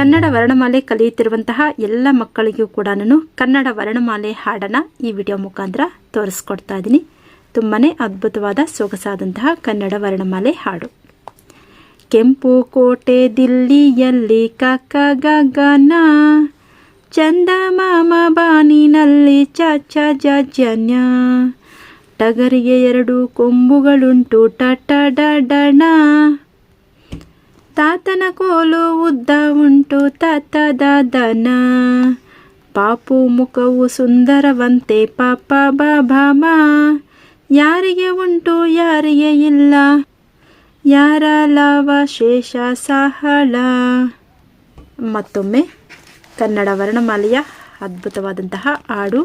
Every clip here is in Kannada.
ಕನ್ನಡ ವರ್ಣಮಾಲೆ ಕಲಿಯುತ್ತಿರುವಂತಹ ಎಲ್ಲ ಮಕ್ಕಳಿಗೂ ಕೂಡ ನಾನು ಕನ್ನಡ ವರ್ಣಮಾಲೆ ಹಾಡನ್ನು ಈ ವಿಡಿಯೋ ಮುಖಾಂತರ ತೋರಿಸ್ಕೊಡ್ತಾ ಇದ್ದೀನಿ. ತುಂಬಾ ಅದ್ಭುತವಾದ, ಸೊಗಸಾದಂತಹ ಕನ್ನಡ ವರ್ಣಮಾಲೆ ಹಾಡು. ಕೆಂಪು ಕೋಟೆ ದಿಲ್ಲಿಯಲ್ಲಿ ಕಕ್ಕ ಗಗನ, ಚಂದ ಮಾಮ ಬಾನಿನಲ್ಲಿ ಚಚ ಜನ್ಯ ಟಗರಿಗೆ ಎರಡು ಕೊಂಬುಗಳುಂಟು ಟಟ ಡಣ ತಾತನ ಕೋಲು ಉದ್ದ ಉಂಟು ತಾತ ದನ. ಪಾಪು ಮುಖವು ಸುಂದರವಂತೆ ಪಾಪ ಬಾಬಾಮ ಯಾರಿಗೆ ಉಂಟು, ಯಾರಿಗೆ ಇಲ್ಲ. ಯಾರ ಲಾವ ಶೇಷ ಸಹಳ. ಮತ್ತೊಮ್ಮೆ ಕನ್ನಡ ವರ್ಣಮಾಲೆಯ ಅದ್ಭುತವಾದಂತಹ ಹಾಡು.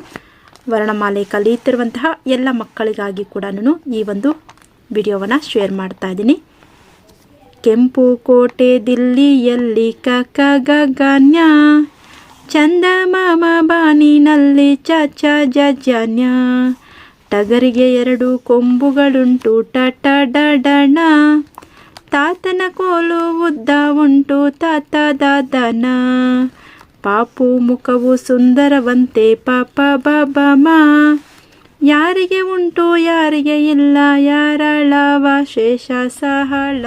ವರ್ಣಮಾಲೆ ಕಲಿಯುತ್ತಿರುವಂತಹ ಎಲ್ಲ ಮಕ್ಕಳಿಗಾಗಿ ಕೂಡ ನಾನು ಈ ಒಂದು ವಿಡಿಯೋವನ್ನು ಶೇರ್ ಮಾಡ್ತಾ ಇದ್ದೀನಿ. ಕೆಂಪು ಕೋಟೆ ದಿಲ್ಲಿಯಲ್ಲಿ ಕಕ ಗಗನ್ಯ ಚಂದಮಾಮ ಬಾನಿನಲ್ಲಿ ಚ ಚ ಜನ್ಯ ಟಗರಿಗೆ ಎರಡು ಕೊಂಬುಗಳುಂಟು ಟಟ ಡಡಣ ತಾತನ ಕೋಲು ಉದ್ದ ಉಂಟು, ತಾತ ದಾದನ ಪಾಪು ಮುಖವು ಸುಂದರವಂತೆ ಪಾಪ ಬಾಬಮ ಯಾರಿಗೆ ಉಂಟು, ಯಾರಿಗೆ ಇಲ್ಲ ಯಾರಳವ ಶೇಷ, ಸಹಳ.